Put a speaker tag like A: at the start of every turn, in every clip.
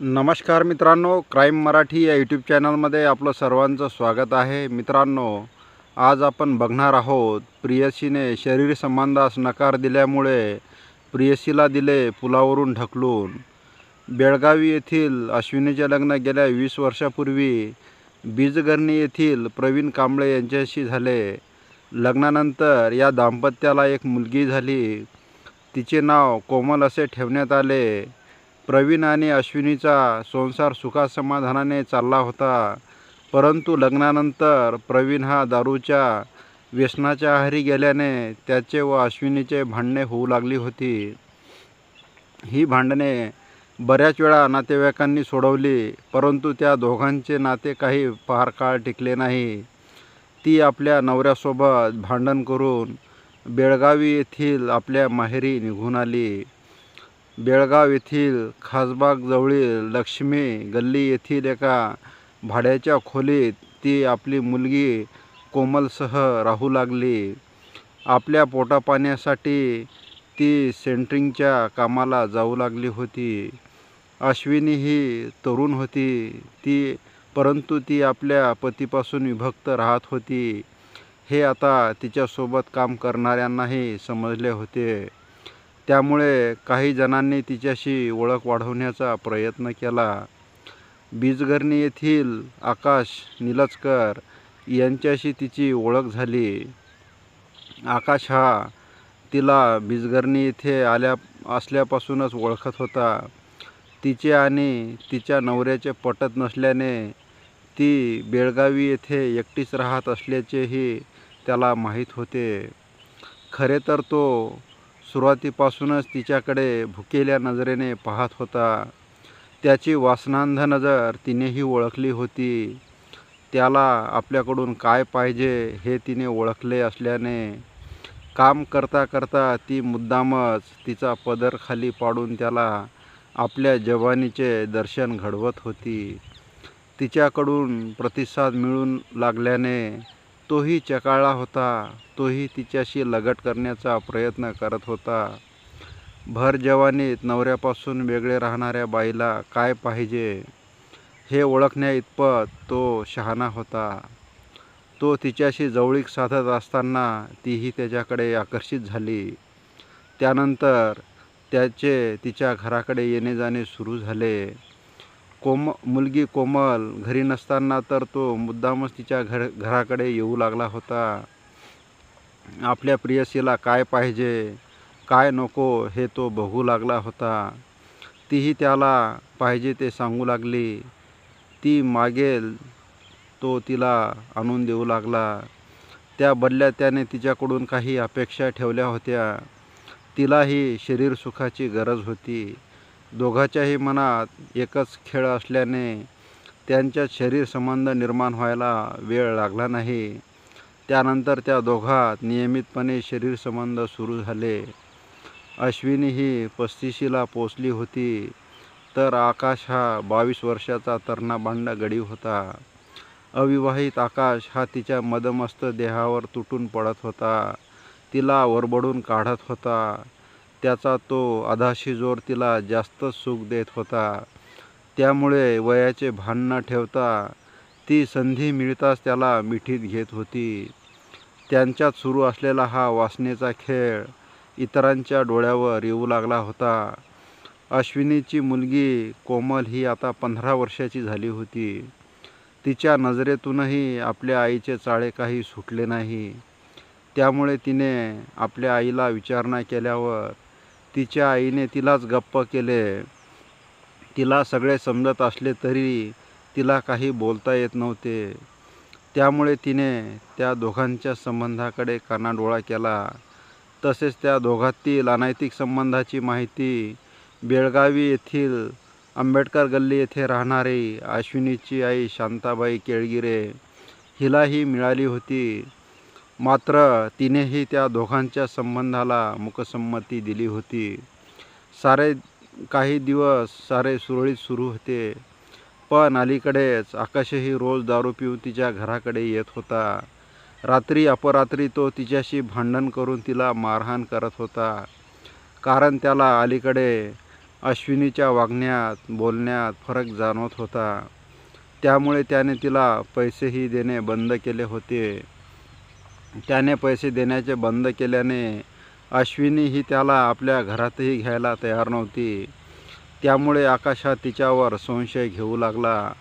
A: नमस्कार मित्रांनो क्राईम मराठी या यूट्यूब चॅनलमध्ये आपलं सर्वांचं स्वागत आहे. मित्रांनो आज आपण बघणार आहोत प्रियसीने शरीर संबंधास नकार दिल्यामुळे प्रियसीला दिले पुलावरून ढकलून. बेळगावी येथील अश्विनीचे लग्न गेल्या वीस वर्षापूर्वी बीजगर्णी येथील प्रवीण कांबळे यांच्याशी झाले. लग्नानंतर या दाम्पत्याला एक मुलगी झाली. तिचे नाव कोमल असे ठेवण्यात आले. प्रवीण आणि अश्विनीचा संसार सुखासमाधानाने चालला होता. परंतु लग्नानंतर प्रवीण हा दारूच्या व्यसनाच्या आहारी गेल्याने त्याचे व अश्विनीचे भांडणे होऊ लागली होती. ही भांडणे बऱ्याच वेळा नातेवाईकांनी सोडवली परंतु त्या दोघांचे नाते काही फार काळ टिकले नाही. ती आपल्या नवऱ्यासोबत भांडण करून बेळगावी येथील आपल्या माहेरी निघून आली. बेळगाव येथील खासबागजवळील लक्ष्मी गल्ली येथील एका भाड्याच्या खोलीत ती आपली मुलगी कोमलसह राहू लागली. आपल्या पोटापाण्यासाठी ती सेंटरिंगच्या कामाला जाऊ लागली होती. अश्विनी ही तरुण होती. ती परंतु ती आपल्या पतीपासून विभक्त राहत होती. हे आता तिच्यासोबत काम करणाऱ्यांनाही समजले होते. त्यामुळे काही जणांनी तिच्याशी ओळख वाढवण्याचा प्रयत्न केला. बीजघरणी येथील आकाश निलचकर यांच्याशी तिची ओळख झाली. आकाश हा तिला बीजगरणी येथे आल्या असल्यापासूनच ओळखत होता. तिचे आणि तिच्या नवऱ्याचे पटत नसल्याने ती बेळगावी येथे एकटीच राहत असल्याचेही त्याला माहीत होते. खरे तर तो सुरुवातीपासूनच तिच्याकडे भुकेल्या नजरेने पाहत होता. त्याची वासनांध नजर तिनेही ओळखली होती. त्याला आपल्याकडून काय पाहिजे हे तिने ओळखले असल्याने काम करता करता ती मुद्दामच तिचा पदर खाली पाडून त्याला आपल्या जवानीचे दर्शन घडवत होती. तिच्याकडून प्रतिसाद मिळून लागल्याने तोही चकाळला होता. तोही तिच्याशी लगट करण्याचा प्रयत्न करत होता. भर जवानीत नवऱ्यापासून वेगळे राहणाऱ्या बाईला काय पाहिजे हे ओळखण्या इतपत तो शहाणा होता. तो तिच्याशी जवळीक साधत असताना तीही त्याच्याकडे आकर्षित झाली. त्यानंतर त्याचे तिच्या घराकडे येणे जाणे सुरू झाले. कोम मुलगी कोमल घरी नसताना तर तो मुद्दामच तिच्या घर घराकडे येऊ लागला होता. आपल्या प्रियसीला काय पाहिजे काय नको हे तो बघू लागला होता. तीही त्याला पाहिजे ते सांगू लागली. ती मागेल तो तिला आणून देऊ लागला. त्या बदल्यात त्याने तिच्याकडून काही अपेक्षा ठेवल्या होत्या. तिलाही शरीर सुखाची गरज होती. दोघाच्याही मनात एकच खेळ असल्याने त्यांच्यात शरीर संबंध निर्माण व्हायला वेळ लागला नाही. त्यानंतर त्या दोघात नियमितपणे शरीर संबंध सुरू झाले. अश्विनी ही पस्तीशीला पोचली होती तर आकाश हा बावीस वर्षाचा तरणा गडी होता. अविवाहित आकाश हा तिच्या मदमस्त देहावर तुटून पडत होता. तिला वरबडून काढत होता. त्याचा तो अधाशी जोर तिला जास्त सुख देत होता. त्यामुळे वयाचे भान न ठेवता ती संधी मिळताच त्याला मिठीत घेत होती. त्यांच्यात सुरू असलेला हा वासनेचा खेळ इतरांच्या डोळ्यावर येऊ लागला होता. अश्विनीची मुलगी कोमल ही आता पंधरा वर्षाची झाली होती. तिच्या नजरेतूनही आपल्या आईचे चाळे काही सुटले नाही. त्यामुळे तिने आपल्या आईला विचारणा केल्यावर तिच्या आईने तिलाच गप्प केले. तिला सगळे समजत असले तरी तिला काही बोलता येत नव्हते. त्यामुळे तिने त्या दोघांच्या संबंधाकडे कानाडोळा केला. तसेच त्या दोघातील अनैतिक संबंधाची माहिती बेळगावी येथील आंबेडकर गल्ली येथे राहणारी अश्विनीची आई शांताबाई केळगिरे हिलाही मिळाली होती. मात्र तिनेही त्या दोघांच्या संबंधाला मुकसंमती दिली होती. सारे काही दिवस सारे सुरळीत सुरू होते पण अलीकडेच आकाशही रोज दारू पिऊन तिच्या घराकडे येत होता. रात्री अपरात्री तो तिच्याशी भांडण करून तिला मारहाण करत होता कारण त्याला अलीकडे अश्विनीच्या वागण्यात बोलण्यात फरक जाणवत होता. त्यामुळे त्याने तिला पैसेही देणे बंद केले होते. त्याने पैसे देण्याचे बंद केल्याने अश्विनी ही त्याला आपल्या घरातही घ्यायला तयार नव्हती. त्यामुळे आकाशा तिच्यावर संशय घेऊ लागला.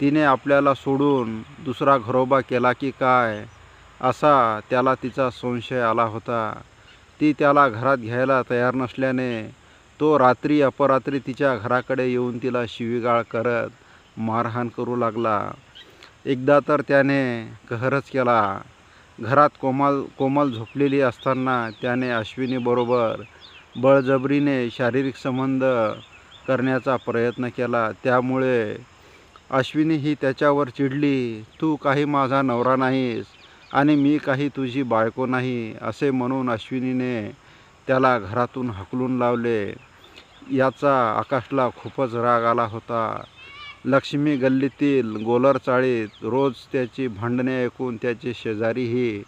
A: तिने आपल्याला सोडून दुसरा घरोबा केला की काय? असा त्याला तिचा संशय आला होता. ती त्याला घरात घ्यायला तयार नसल्याने तो रात्री अपरात्री तिच्या घराकडे येऊन तिला शिवीगाळ करत मारहाण करू लागला. एकदा तर त्याने कहरच केला. घरात कोमल कोमल झोपलेली असताना त्याने अश्विनीबरोबर बळजबरीने शारीरिक संबंध करण्याचा प्रयत्न केला. त्यामुळे अश्विनी ही त्याच्यावर चिडली तू काही माझा नवरा नाहीस आणि मी काही तुझी बायको नाही असे म्हणून अश्विनीने त्याला घरातून हकलून लावले. याचा आकाशला खूपच राग आला होता. लक्ष्मी गल्लीतील गोलर चाळीत रोज त्याची भांडणे ऐकून त्याचे शेजारीही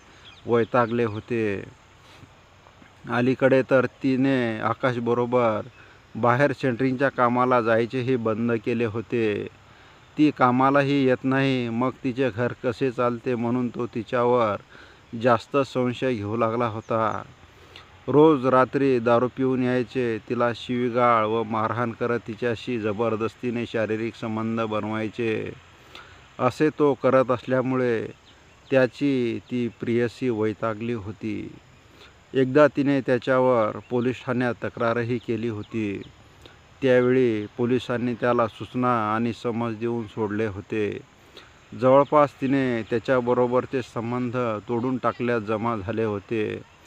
A: वैतागले होते. अलीकडे तर तिने आकाशबरोबर बाहेर सेंटरिंगच्या कामाला जायचेही बंद केले होते. ती कामालाही येत नाही मग तिचे घर कसे चालते म्हणून तो तिच्यावर जास्त संशय घेऊ लागला होता. रोज रात्री दारू पिऊन यायचे तिला शिवीगाळ व मारहाण करत तिच्याशी जबरदस्तीने शारीरिक संबंध बनवायचे. असे तो करत असल्यामुळे त्याची ती प्रियसी वैतागली होती. एकदा तिने त्याच्यावर पोलीस ठाण्यात तक्रारही केली होती. त्यावेळी पोलिसांनी त्याला सूचना आणि समज देऊन सोडले होते. जवळपास तिने त्याच्याबरोबरचे संबंध तोडून टाकल्यात जमा झाले होते.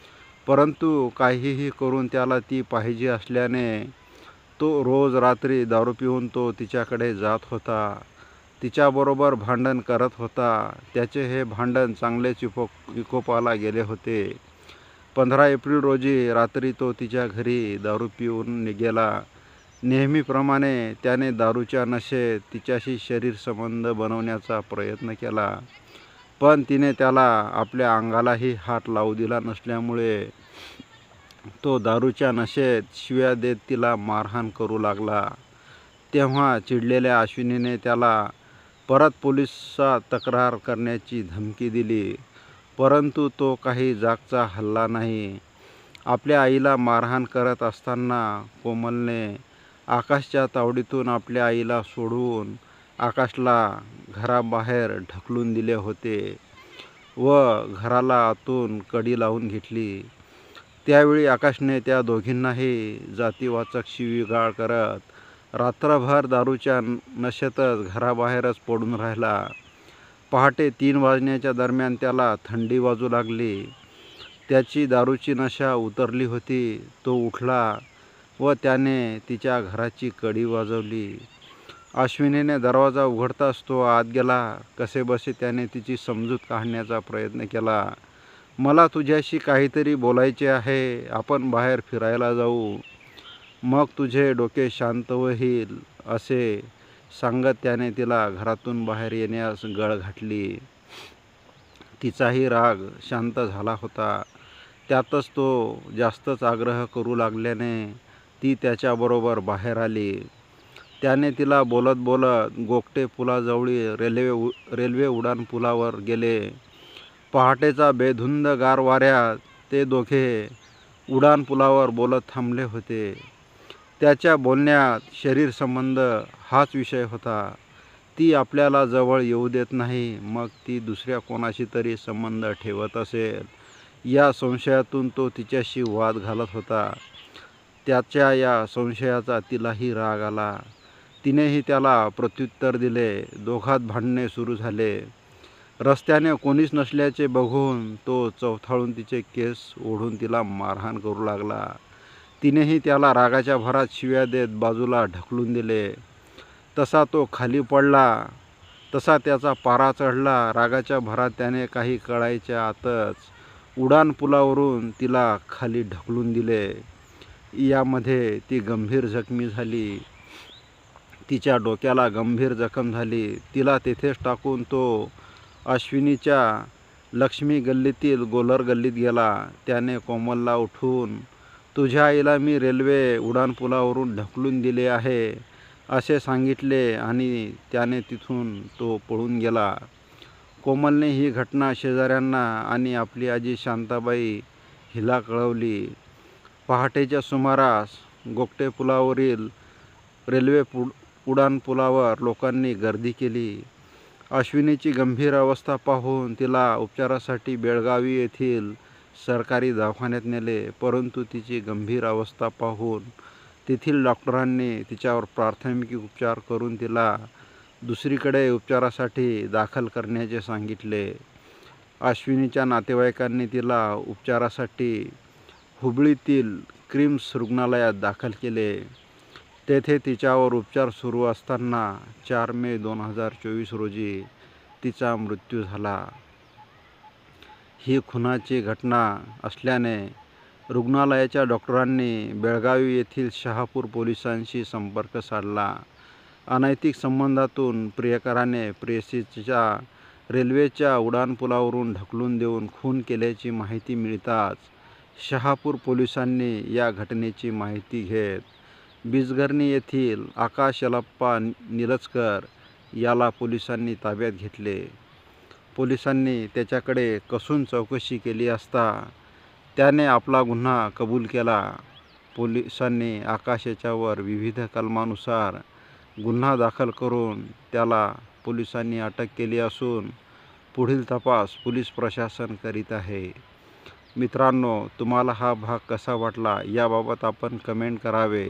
A: परंतु काहीही करून त्याला ती पाहिजे असल्याने तो रोज रात्री दारू पिऊन तो तिच्याकडे जात होता. तिच्याबरोबर भांडण करत होता. त्याचे हे भांडण चांगलेच इको विकोपाला गेले होते. पंधरा एप्रिल रोजी रात्री तो तिच्या घरी दारू पिऊन गेला नेहमीप्रमाणे त्याने दारूच्या नशेत तिच्याशी शरीर संबंध बनवण्याचा प्रयत्न केला. पण तिने त्याला आपल्या अंगालाही हात लावू दिला नसल्यामुळे तो दारूच्या नशेत शिव्या देत तिला मारहाण करू लागला. तेव्हा चिडलेल्या अश्विनीने त्याला परत पोलिसात तक्रार करण्याची धमकी दिली. परंतु तो काही जागचा हल्ला नाही. आपल्या आईला मारहाण करत असताना कोमलने आकाशच्या तावडीतून आपल्या आईला सोडवून आकाशला घराबाहेर ढकलून दिले होते व घराला आतून कडी लावून घेतली. त्यावेळी आकाशने त्या दोघींनाही जातीवाचक शिवीगाळ करत रात्रभर दारूच्या नशेतच घराबाहेरच पडून राहिला. पहाटे तीन वाजण्याच्या दरम्यान त्याला थंडी वाजू लागली. त्याची दारूची नशा उतरली होती. तो उठला व त्याने तिच्या घराची कडी वाजवली. अश्विनीने दरवाजा उघडताच तो आत गेला. कसेबसे त्याने तिची समजूत काढण्याचा प्रयत्न केला. मला तुझ्याशी काहीतरी बोलायचे आहे आपण बाहेर फिरायला जाऊ. मग तुझे डोके शांत होईल असे सांगत त्याने तिला घरातून बाहेर येण्यास गळ घातली. तिचाही राग शांत झाला होता. त्यातच तो जास्तच आग्रह करू लागल्याने ती त्याच्याबरोबर बाहेर आली. त्याने तिला बोलत बोलत गोगटे पुलाजवळी रेल्वे रेल्वे उड्डाण पुलावर गेले. पहाटेचा बेधुंद गार ते दोघे उड्डाण पुलावर बोलत थांबले होते. त्याच्या बोलण्यात शरीर संबंध हाच विषय होता. ती आपल्याला जवळ येऊ देत नाही मग ती दुसऱ्या कोणाशी तरी संबंध ठेवत असेल. या संशयातून तो तिच्याशी वाद घालत होता. त्याच्या या संशयाचा तिलाही राग आला. तिनेही त्याला प्रत्युत्तर दिले. दोघात भांडणे सुरू झाले. रस्त्याने कोणीच नसल्याचे बघून तो चौथाळून तिचे केस ओढून तिला मारहाण करू लागला. तिनेही त्याला रागाच्या भरात शिव्या देत बाजूला ढकलून दिले. तसा तो खाली पडला. तसा त्याचा पारा चढला. रागाच्या भरात त्याने काही कळायच्या आतच उडान पुलावरून तिला खाली ढकलून दिले. यामध्ये ती गंभीर जखमी झाली. तिच्या डोक्याला गंभीर जखम झाली. तिला तेथेच टाकून तो अश्विनीच्या लक्ष्मी गल्लीतील गोलर गल्लीत गेला. त्याने कोमलला उठून तुझ्या आईला मी रेल्वे उड्डाणपुलावरून ढकलून दिले आहे असे सांगितले आणि त्याने तिथून तो पळून गेला. कोमलने ही घटना शेजाऱ्यांना आणि आपली आजी शांताबाई हिला कळवली. पहाटेच्या सुमारास गोकटे पुलावरील रेल्वे पु उड्डाणपुलावर लोकांनी गर्दी केली. अश्विनीची गंभीर अवस्था पाहून तिला उपचारासाठी बेळगावी येथील सरकारी दवाखान्यात नेले परंतु तिची गंभीर अवस्था पाहून तेथील डॉक्टरांनी तिच्यावर प्राथमिक उपचार करून तिला दुसरीकडे उपचारासाठी दाखल करण्याचे सांगितले. अश्विनीच्या नातेवाईकांनी तिला उपचारासाठी हुबळीतील क्रिम्स रुग्णालयात दाखल केले. तेथे तिच्यावर उपचार सुरू असताना चार मे दोन हजार चोवीस रोजी तिचा मृत्यू झाला. ही खुनाची घटना असल्याने रुग्णालयाच्या डॉक्टरांनी बेळगावी येथील शहापूर पोलिसांशी संपर्क साधला. अनैतिक संबंधातून प्रियकराने प्रेयसीच्या रेल्वेच्या उड्डाणपुलावरून ढकलून देऊन खून केल्याची माहिती मिळताच शहापूर पोलिसांनी या घटनेची माहिती घेत बिजगर्णी येथील आकाश यलप्पा निरजकर याला पोलिसांनी ताब्यात घेतले. पोलिसांनी त्याच्याकडे कसून चौकशी केली असता त्याने आपला गुन्हा कबूल केला. पोलिसांनी आकाश याच्यावर विविध कलमानुसार गुन्हा दाखल करून त्याला पोलिसांनी अटक केली असून पुढील तपास पोलीस प्रशासन करीत आहे. मित्रांनो तुम्हाला हा भाग कसा वाटला याबाबत आपण कमेंट करावे.